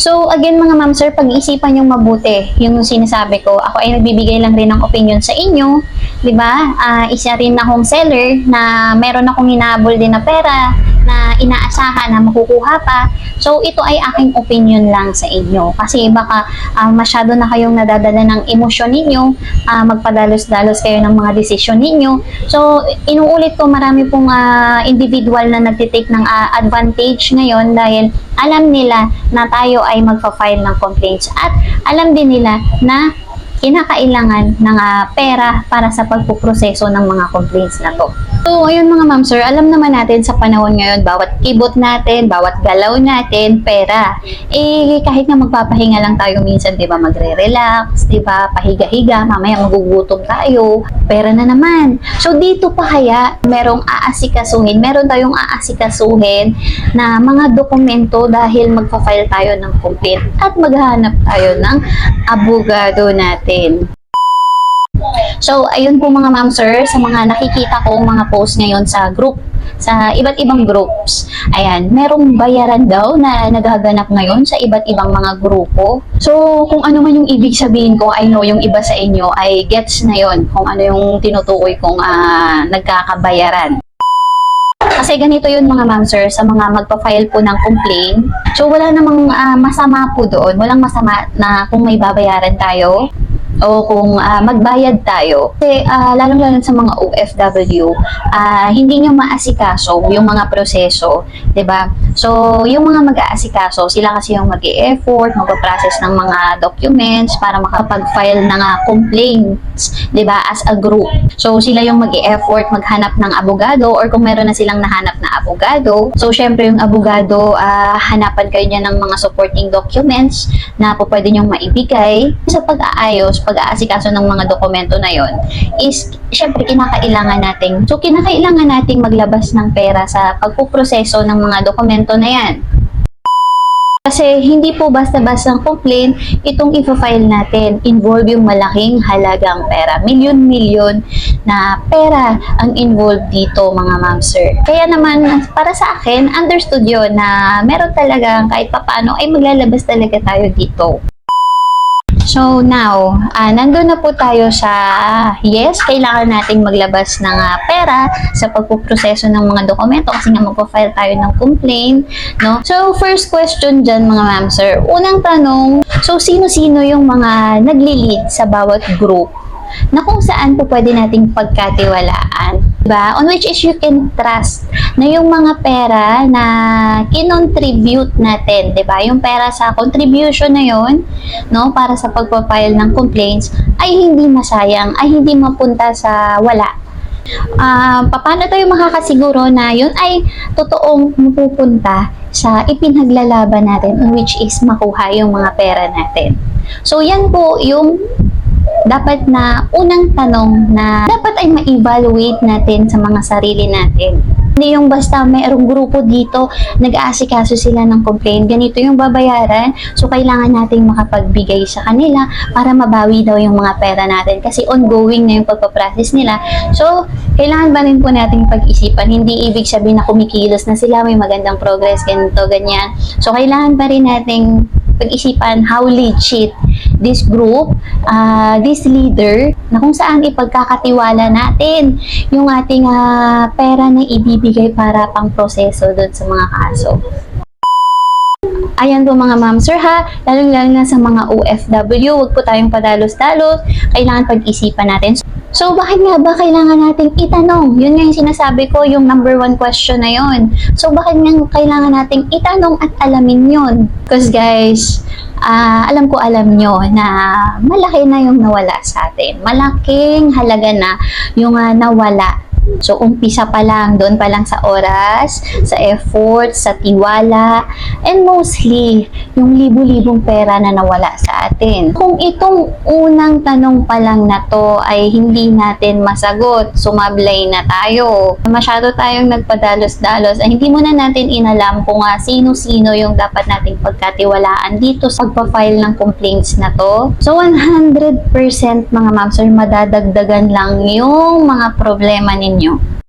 So again mga ma'am sir, pag-iisipan yung mabuti yung sinasabi ko. Ako ay nagbibigay lang rin ng opinion sa inyo, 'di ba? Ah, isa rin akong seller na meron akong hinahabol din na pera na inaasahan na makukuha pa. So ito ay aking opinion lang sa inyo kasi baka ah, masyado na kayong nadadala ng emosyon ninyo, ah, magpadalos-dalos kayo ng mga desisyon ninyo. So inuulit ko marami pong ah, individual na nagtitake ng ah, advantage ngayon dahil alam nila na tayo ay magpa-file ng complaints at alam din nila na kinakailangan ng ah, pera para sa pagpuproseso ng mga complaints na to. So, ayun mga ma'am sir, alam naman natin sa panahon ngayon, bawat kibot natin, bawat galaw natin, pera. Eh, kahit nga magpapahinga lang tayo minsan, di ba, magre-relax, di ba, pahiga-higa, mamaya magugutom tayo, pera na naman. So, dito pa kaya, merong aasikasuhin, meron tayong aasikasuhin na mga dokumento dahil magpa-file tayo ng complaint at maghahanap tayo ng abogado natin. So, ayun po mga ma'am sir, sa mga nakikita ko mga post ngayon sa group, sa iba't ibang groups. Ayan, merong bayaran daw na nagaganap ngayon sa iba't ibang mga grupo. So, kung ano man yung ibig sabihin ko, I know yung iba sa inyo ay gets na yon kung ano yung tinutukoy kong ah, nagkakabayaran. Kasi ganito yun mga ma'am sir, sa mga magpa-file po ng complaint. So wala namang ah, masama po doon. Walang masama na kung may babayaran tayo o kung ah, magbayad tayo. Kasi ah, lalong-lalo sa mga OFW, ah, hindi nyo maasikaso yung mga proseso, ba? So, yung mga mag-aasikaso, sila kasi yung mag effort magpa-process ng mga documents para makapag-file ng ah, complaints, ba, as a group. So, sila yung mag effort maghanap ng abogado or kung meron na silang nahanap na abogado. So, syempre yung abogado, ah, hanapan kayo niya ng mga supporting documents na po pwede niyong maibigay sa pag-aayos, pag-aasikaso ng mga dokumento na yon is syempre kinakailangan nating so kinakailangan nating maglabas ng pera sa pagpuproseso ng mga dokumento na yan. Kasi hindi po basta-basta complaint itong i-file natin. Involve yung malaking halagang pera. Milyon-milyon na pera ang involved dito mga ma'am sir. Kaya naman para sa akin, understood yun na meron talaga kahit papaano ay maglalabas talaga tayo dito. So now, ah, nandun na po tayo sa yes, kailangan nating maglabas ng ah, pera sa pagpuproseso ng mga dokumento kasi nga magpo-file tayo ng complaint, no? So first question dyan mga ma'am sir, unang tanong, so sino-sino yung mga nagli-lead sa bawat group na kung saan po pwede nating pagkatiwalaan. Diba? On which is you can trust na yung mga pera na kinontribute natin, 'di ba? Yung pera sa contribution na yon, no, para sa pagpa-file ng complaints ay hindi masayang, ay hindi mapunta sa wala. Ah, paano tayo makakasiguro na yun ay totoong mapupunta sa ipinaglalaban natin in which is makuha yung mga pera natin. So yan po yung dapat na unang tanong na dapat ay ma-evaluate natin sa mga sarili natin. Hindi yung basta mayroong grupo dito, nag-aasikaso sila ng complaint, ganito yung babayaran, so kailangan nating makapagbigay sa kanila para mabawi daw yung mga pera natin kasi ongoing na yung pagpaprocess nila. So, kailangan ba rin po nating pag-isipan, hindi ibig sabihin na kumikilos na sila, may magandang progress, ganito, ganyan. So, kailangan pa rin nating pag-isipan how legit this group, uh, this leader, na kung saan ipagkakatiwala natin yung ating ah, pera na ibibigay para pang proseso doon sa mga kaso. Ayan po mga ma'am sir ha, lalong-lalo na sa mga OFW, huwag po tayong padalos-dalos, kailangan pag-isipan natin. So, bakit nga ba kailangan nating itanong? Yun nga yung sinasabi ko, yung number one question na yun. So, bakit nga kailangan nating itanong at alamin yun? Because guys, ah, alam ko alam nyo na malaki na yung nawala sa atin. Malaking halaga na yung ah, nawala So, umpisa pa lang, doon pa lang sa oras, sa effort, sa tiwala, and mostly, yung libu-libong pera na nawala sa atin. Kung itong unang tanong pa lang na to ay hindi natin masagot, sumablay na tayo. Masyado tayong nagpadalos-dalos, ay hindi muna natin inalam kung nga sino-sino yung dapat nating pagkatiwalaan dito sa pagpa-file ng complaints na to. So, 100% mga ma'am sir, madadagdagan lang yung mga problema ninyo. niño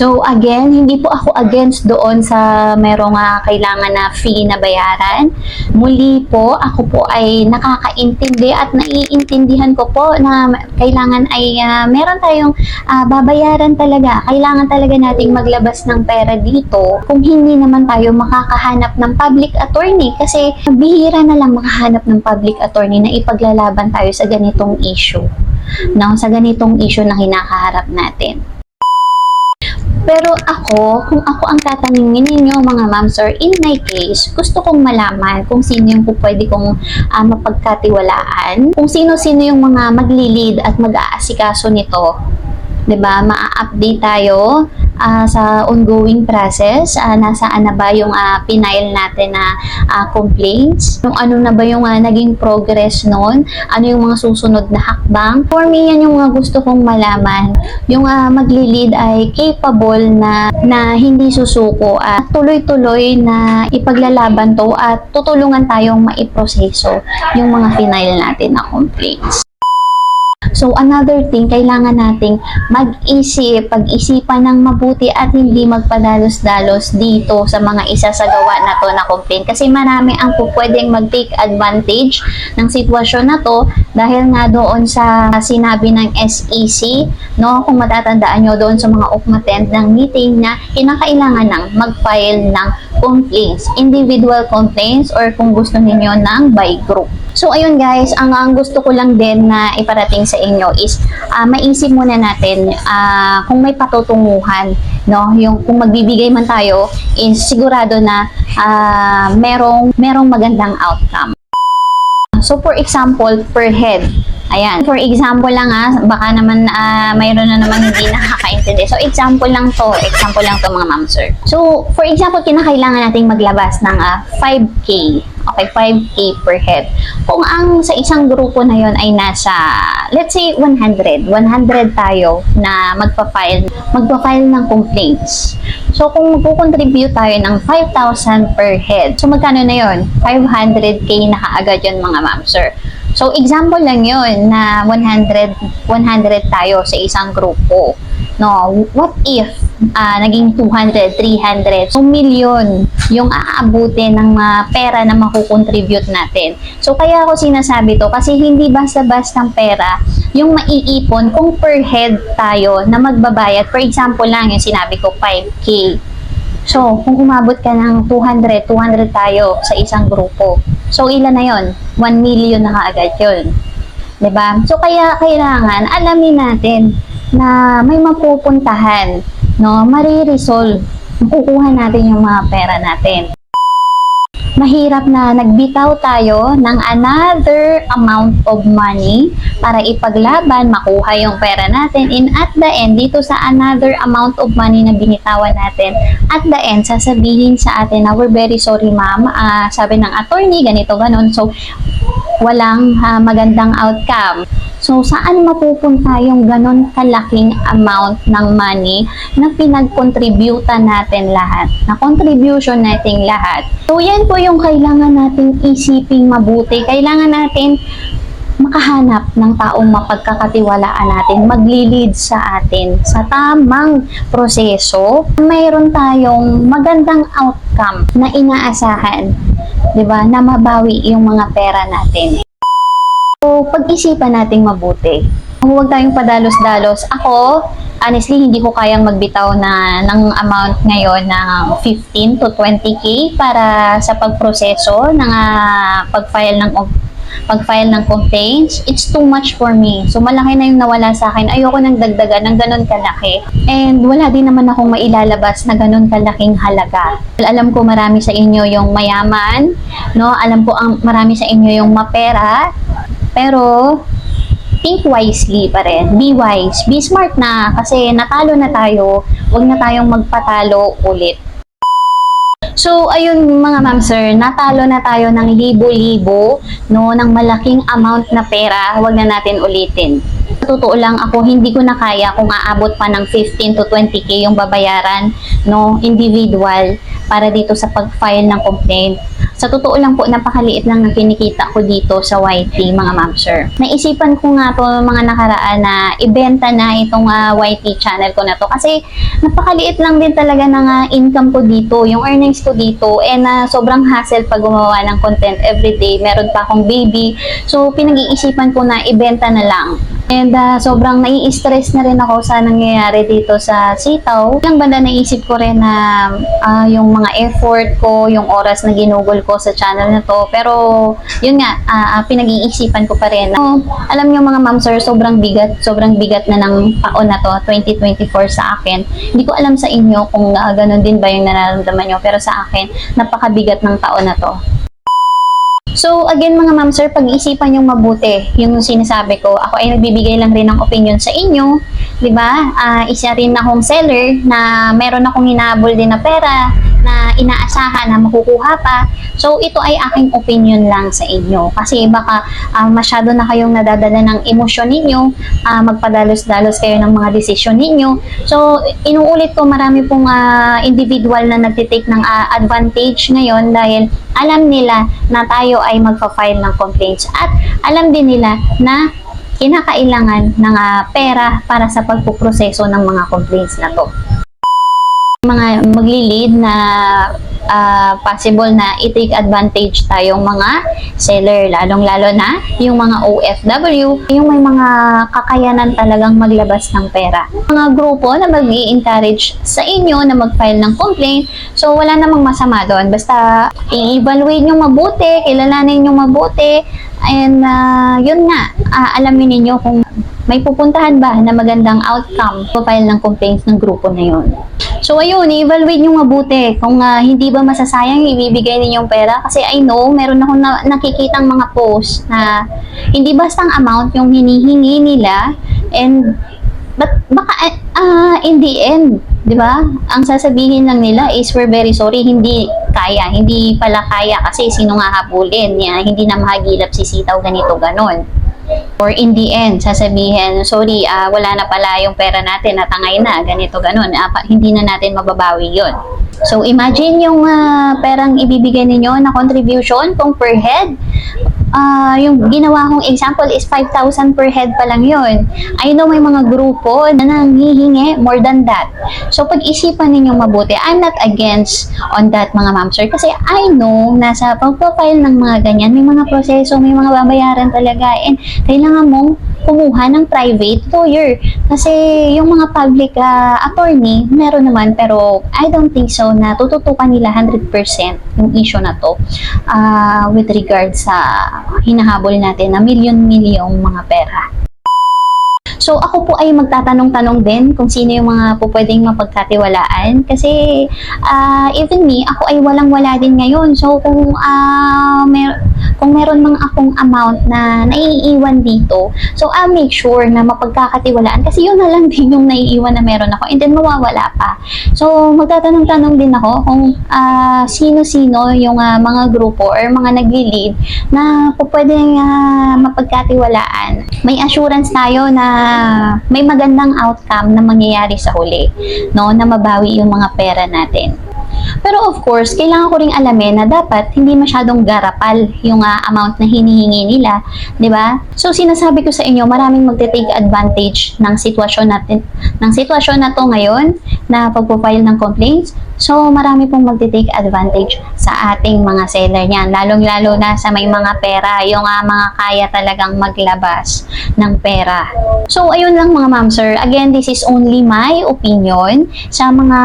So again, hindi po ako against doon sa merong ah, kailangan na fee na bayaran. Muli po, ako po ay nakakaintindi at naiintindihan ko po na kailangan ay ah, meron tayong ah, babayaran talaga. Kailangan talaga nating maglabas ng pera dito kung hindi naman tayo makakahanap ng public attorney kasi bihira na lang makahanap ng public attorney na ipaglalaban tayo sa ganitong issue. No, sa ganitong issue na kinakaharap natin. Pero ako, kung ako ang tatanungin ninyo mga ma'am sir, in my case, gusto kong malaman kung sino yung pwede kong ah, mapagkatiwalaan, kung sino-sino yung mga magli-lead at mag-aasikaso nito. 'Di ba? Ma-update tayo ah, sa ongoing process, ah, nasaan na ba yung uh, pinail natin na ah, complaints, yung ano na ba yung ah, naging progress noon, ano yung mga susunod na hakbang. For me, yan yung mga gusto kong malaman. Yung ah, magli-lead ay capable na, na hindi susuko at tuloy-tuloy na ipaglalaban to at tutulungan tayong maiproseso yung mga final natin na complaints. So, another thing, kailangan nating mag-isip, pag-isipan ng mabuti at hindi magpadalos-dalos dito sa mga isasagawa na to na complaint. Kasi marami ang pwedeng mag-take advantage ng sitwasyon na to dahil nga doon sa sinabi ng SEC, no, kung matatandaan nyo doon sa mga umattend ng meeting na kinakailangan ng mag-file ng complaints, individual complaints or kung gusto ninyo ng by group. So ayun guys, ang, ang gusto ko lang din na iparating sa inyo is ah, maisip muna natin ah, kung may patutunguhan, no? Yung kung magbibigay man tayo is sigurado na ah, merong merong magandang outcome. So for example, per head. Ayan. For example lang ah, baka naman ah, mayroon na naman hindi nakakaintindi. So example lang to, example lang to mga ma'am sir. So for example, kinakailangan nating maglabas ng ah, 5K. Okay, 5K per head. Kung ang sa isang grupo na yon ay nasa, let's say 100, 100 tayo na magpa-file, magpa-file ng complaints. So kung magpo-contribute tayo ng 5,000 per head, so magkano na yon? 500k na kaagad yun mga ma'am sir. So example lang yun na 100 100 tayo sa isang grupo. No, what if ah, naging 200, 300, so million yung aabutin ng mga pera na makukontribute natin. So kaya ako sinasabi to kasi hindi basta-bastang pera yung maiipon kung per head tayo na magbabayad. For example lang yung sinabi ko 5k. So, kung umabot ka ng 200, 200 tayo sa isang grupo. So, ilan na yon? 1 million na kaagad yun. ba? So, kaya kailangan alamin natin na may mapupuntahan, no? Mariresolve. Makukuha natin yung mga pera natin mahirap na nagbitaw tayo ng another amount of money para ipaglaban, makuha yung pera natin. And at the end, dito sa another amount of money na binitawan natin, at the end, sasabihin sa atin na we're very sorry ma'am, Ah, sabi ng attorney, ganito, ganon. So, walang ah, magandang outcome. So, saan mapupunta yung ganon kalaking amount ng money na pinag-contributan natin lahat, na contribution natin lahat. So, yan po yung kailangan nating isiping mabuti. Kailangan natin makahanap ng taong mapagkakatiwalaan natin, magli-lead sa atin sa tamang proseso, mayroon tayong magandang outcome na inaasahan, 'di ba? Na mabawi yung mga pera natin. So, pag-isipan nating mabuti. Huwag tayong padalos-dalos. Ako, honestly, hindi ko kayang magbitaw na ng amount ngayon ng 15 to 20k para sa pagproseso ng ah, pag-file ng pag-file ng complaints, it's too much for me. So, malaki na yung nawala sa akin. Ayoko nang dagdagan ng ganun kalaki. And wala din naman akong mailalabas na ganun kalaking halaga. Alam ko marami sa inyo yung mayaman, no? Alam ko ang marami sa inyo yung mapera. Pero, think wisely pa rin. Be wise. Be smart na kasi natalo na tayo. Huwag na tayong magpatalo ulit. So, ayun mga ma'am sir, natalo na tayo ng libo-libo, no, ng malaking amount na pera, huwag na natin ulitin. Totoo lang ako, hindi ko na kaya kung aabot pa ng 15 to 20k yung babayaran, no, individual, para dito sa pag-file ng complaint. Sa totoo lang po, napakaliit lang ng kinikita ko dito sa YT, mga ma'am sir. Naisipan ko nga to mga nakaraan na ibenta na itong ah, YT channel ko na to kasi napakaliit lang din talaga ng ah, income ko dito, yung earnings ko dito, and ah, sobrang hassle pag gumawa ng content everyday. Meron pa akong baby. So, pinag-iisipan ko na ibenta na lang. And ah, sobrang nai-stress na rin ako sa nangyayari dito sa sitaw. Ilang banda naisip ko rin na ah, yung mga effort ko, yung oras na ginugol ko sa channel na to. Pero yun nga, ah, pinag-iisipan ko pa rin. So, alam niyo mga ma'am sir, sobrang bigat, sobrang bigat na ng taon na to, 2024 sa akin. Hindi ko alam sa inyo kung ah, ganun din ba yung nararamdaman nyo. Pero sa akin, napakabigat ng taon na to. So, again mga ma'am sir, pag-iisipan yung mabuti yung sinasabi ko. Ako ay nagbibigay lang rin ng opinion sa inyo. 'di ba? Ah, isa rin akong seller na meron akong hinabol din na pera na inaasahan na makukuha pa. So, ito ay aking opinion lang sa inyo. Kasi baka ah, masyado na kayong nadadala ng emosyon ninyo, ah, magpadalos-dalos kayo ng mga desisyon ninyo. So, inuulit ko, marami pong ah, individual na nagtitake ng ah, advantage ngayon dahil alam nila na tayo ay magpa-file ng complaints at alam din nila na kinakailangan ng ah, pera para sa pagpuproseso ng mga complaints na to mga magli-lead na ah, possible na i-take advantage tayong mga seller, lalong-lalo na yung mga OFW, yung may mga kakayanan talagang maglabas ng pera. Mga grupo na mag encourage sa inyo na mag-file ng complaint, so wala namang masama doon. Basta i-evaluate nyo mabuti, kilalanin nyo mabuti, and ah, yun nga, ah, alamin ninyo kung may pupuntahan ba na magandang outcome sa file ng complaints ng grupo na yun. So ayun, i-evaluate nyo mabuti kung ah, hindi ba masasayang ibibigay ninyong pera kasi I know meron akong na- nakikitang mga post na hindi bastang amount yung hinihingi nila and but baka ah, in the end, 'di ba? Ang sasabihin lang nila is we're very sorry, hindi kaya, hindi pala kaya kasi sino nga habulin niya, hindi na mahagilap si sitaw ganito ganon. Or in the end, sasabihin, sorry, ah, wala na pala yung pera natin, natangay na, ganito, ganon. Ah, pa- hindi na natin mababawi yon. So, imagine yung ah, perang ibibigay ninyo na contribution kung per head. Ah, yung ginawa kong example is 5,000 per head pa lang yun. I know may mga grupo na nanghihingi more than that. So, pag-isipan ninyong mabuti, I'm not against on that mga ma'am sir. Kasi I know na sa pag-profile ng mga ganyan, may mga proseso, may mga babayaran talaga. And kailangan mong kumuha ng private lawyer. Kasi yung mga public ah, attorney, meron naman, pero I don't think so na tututukan nila 100% yung issue na to ah, with regard sa hinahabol natin na milyon-milyong mga pera. So ako po ay magtatanong-tanong din kung sino yung mga po pwedeng mapagkatiwalaan kasi ah, even me, ako ay walang-wala din ngayon. So kung ah, mer- kung meron mang akong amount na naiiwan dito, so I'll make sure na mapagkakatiwalaan kasi yun na lang din yung naiiwan na meron ako and then mawawala pa. So magtatanong-tanong din ako kung ah, sino-sino yung ah, mga grupo or mga nagli-lead na pwedeng ah, mapagkatiwalaan. May assurance tayo na may magandang outcome na mangyayari sa huli, no, na mabawi yung mga pera natin. Pero of course, kailangan ko ring alamin na dapat hindi masyadong garapal yung ah, amount na hinihingi nila, 'di ba? So sinasabi ko sa inyo, maraming magte-take advantage ng sitwasyon natin, ng sitwasyon na to ngayon na pagpo-file ng complaints. So marami pong magte-take advantage sa ating mga seller niyan, lalong-lalo na sa may mga pera, yung ah, mga kaya talagang maglabas ng pera. So ayun lang mga ma'am sir, again this is only my opinion sa mga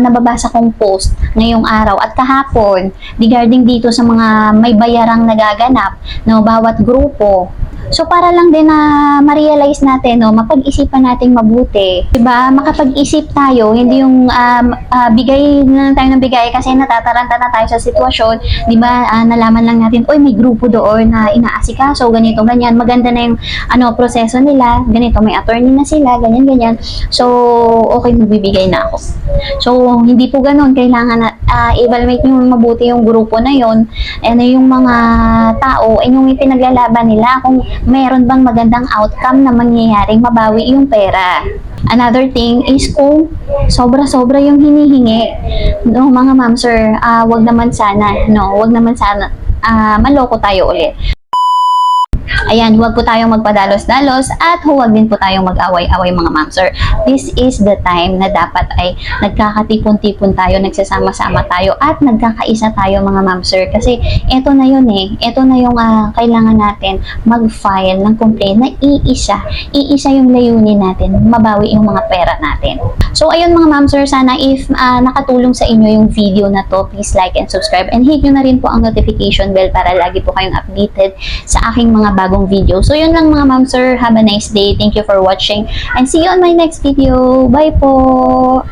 nababasa kong post ngayong araw at kahapon regarding dito sa mga may bayarang nagaganap no bawat grupo. So para lang din na ma-realize natin no, mapag-isipan nating mabuti. 'Di ba? Makapag-isip tayo, hindi yung um, ah, bigay na lang tayo ng bigay kasi natataranta na tayo sa sitwasyon, 'di ba? Ah, nalaman lang natin, oy may grupo doon na inaasikaso, ganito, ganyan. Maganda na yung ano proseso nila, ganito, may attorney na sila, ganyan, ganyan. So, okay, magbibigay na ako. So, hindi po ganun. Kailangan na ah, evaluate nyo mabuti yung grupo na yon ano yung mga tao, and yung ipinaglalaban nila kung meron bang magandang outcome na mangyayaring mabawi yung pera. Another thing is kung sobra-sobra yung hinihingi. No, mga ma'am sir, ah, wag naman sana, no, wag naman sana ah, maloko tayo ulit. Ayan, huwag po tayong magpadalos-dalos at huwag din po tayong mag-away-away mga ma'am sir. This is the time na dapat ay nagkakatipon-tipon tayo, nagsasama-sama tayo at nagkakaisa tayo mga ma'am sir. Kasi eto na yun eh, eto na yung ah, kailangan natin mag-file ng complaint na iisa. Iisa yung layunin natin, mabawi yung mga pera natin. So ayun mga ma'am sir, sana if ah, nakatulong sa inyo yung video na to, please like and subscribe and hit nyo na rin po ang notification bell para lagi po kayong updated sa aking mga bagong video. So yun lang mga ma'am sir, have a nice day. Thank you for watching and see you on my next video. Bye po!